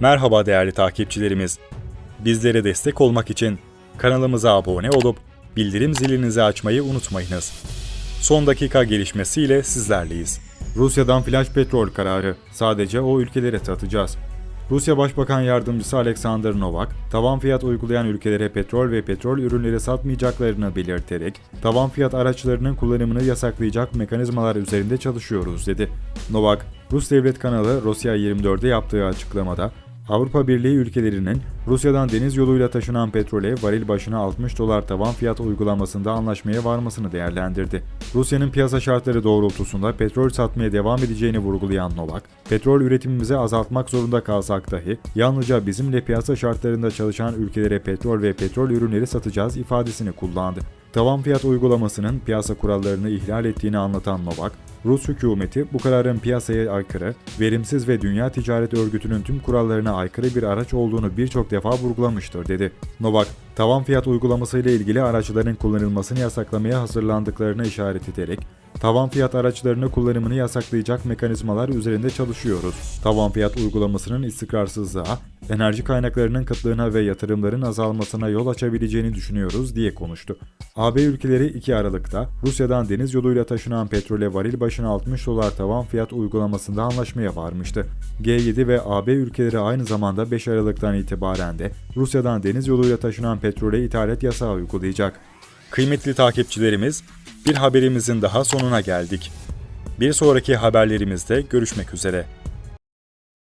Merhaba değerli takipçilerimiz. Bizlere destek olmak için kanalımıza abone olup bildirim zilinizi açmayı unutmayınız. Son dakika gelişmesiyle sizlerleyiz. Rusya'dan flash petrol kararı. Sadece o ülkelere satacağız. Rusya Başbakan Yardımcısı Alexander Novak, tavan fiyat uygulayan ülkelere petrol ve petrol ürünleri satmayacaklarını belirterek, tavan fiyat araçlarının kullanımını yasaklayacak mekanizmalar üzerinde çalışıyoruz dedi. Novak, Rus devlet kanalı Rusya 24'de yaptığı açıklamada, Avrupa Birliği ülkelerinin Rusya'dan deniz yoluyla taşınan petrole varil başına 60 dolar tavan fiyat uygulamasında anlaşmaya varmasını değerlendirdi. Rusya'nın piyasa şartları doğrultusunda petrol satmaya devam edeceğini vurgulayan Novak, petrol üretimimizi azaltmak zorunda kalsak dahi yalnızca bizimle piyasa şartlarında çalışan ülkelere petrol ve petrol ürünleri satacağız ifadesini kullandı. Tavan fiyat uygulamasının piyasa kurallarını ihlal ettiğini anlatan Novak, Rus hükümeti bu kararın piyasaya aykırı, verimsiz ve Dünya Ticaret Örgütü'nün tüm kurallarına aykırı bir araç olduğunu birçok defa vurgulamıştır dedi. Novak, tavan fiyat uygulamasıyla ilgili araçların kullanılmasını yasaklamaya hazırlandıklarına işaret ederek, tavan fiyat araçlarını kullanımını yasaklayacak mekanizmalar üzerinde çalışıyoruz. Tavan fiyat uygulamasının istikrarsızlığa, enerji kaynaklarının kıtlığına ve yatırımların azalmasına yol açabileceğini düşünüyoruz diye konuştu. AB ülkeleri 2 Aralık'ta Rusya'dan deniz yoluyla taşınan petrole varil başına 60 dolar tavan fiyat uygulamasında anlaşmaya varmıştı. G7 ve AB ülkeleri aynı zamanda 5 Aralık'tan itibaren de Rusya'dan deniz yoluyla taşınan petrole ithalat yasağı uygulayacak. Kıymetli takipçilerimiz, bir haberimizin daha sonuna geldik. Bir sonraki haberlerimizde görüşmek üzere.